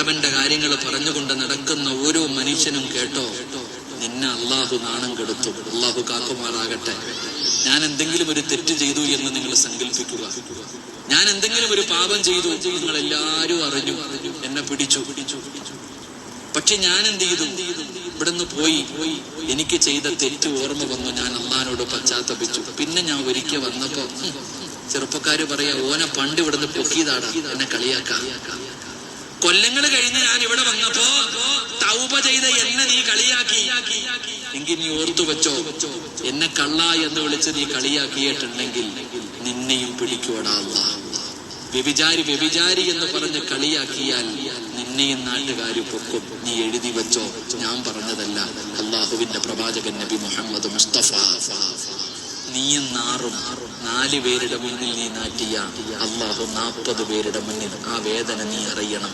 കണ്ടവന്റെ കാര്യങ്ങൾ പറഞ്ഞുകൊണ്ട് നടക്കുന്ന ഓരോ മനുഷ്യനും കേട്ടോ നിന്നെ അള്ളാഹു നാണം കെടുത്തു. അള്ളാഹു കാക്കുമാറാകട്ടെ. ഞാൻ എന്തെങ്കിലും ഒരു തെറ്റ് ചെയ്തു എന്ന് നിങ്ങൾ സങ്കല്പിക്കുക ഞാൻ എന്തെങ്കിലും ഒരു പാപം ചെയ്തു നിങ്ങൾ എല്ലാരും അറിഞ്ഞു. എന്നെ പിടിച്ചു. പക്ഷെ ഞാൻ എന്ത് ചെയ്തു? ഇവിടുന്ന് പോയി. എനിക്ക് ചെയ്ത തെറ്റ് ഓർമ്മ വന്നു. ഞാൻ അള്ളഹാനോട് പശ്ചാത്തപിച്ചു. പിന്നെ ഞാൻ ഒരിക്കൽ വന്നപ്പോ ചെറുപ്പക്കാര് പറയാ ഓനെ പണ്ട് ഇവിടുന്ന് പൊക്കിയതാടാ. എന്നെ കളിയാക്കാം. കൊല്ലങ്ങൾ കഴിഞ്ഞ് ഞാൻ ഇവിടെ വന്നപ്പോ തൗപ ചെയ്ത എന്നെ നീ കളിയാക്കി. എങ്കിൽ നീ ഓർത്തു വെച്ചോ എന്നെ കള്ള എന്ന് വിളിച്ച് നീ കളിയാക്കിയിട്ടുണ്ടെങ്കിൽ നിന്നെയും പിടിക്കുവടാ അല്ലാ വ്യഭിചാരി വ്യഭിചാരി എന്ന് പറഞ്ഞ് കളിയാക്കിയാൽ നിന്നെയും നാട്ടുകാർ പൊക്കും. നീ എഴുതി വെച്ചോ ഞാൻ പറഞ്ഞതല്ല. അള്ളാഹുവിന്റെ പ്രവാചകൻ നബി മുഹമ്മദ് മുസ്തഫ. നീയും നാറും നാല് പേരുടെ മുന്നിൽ നീ നാട്ടിയ അള്ളാഹു നാൽപ്പത് പേരുടെ മുന്നിൽ ആ വേദന നീ അറിയണം.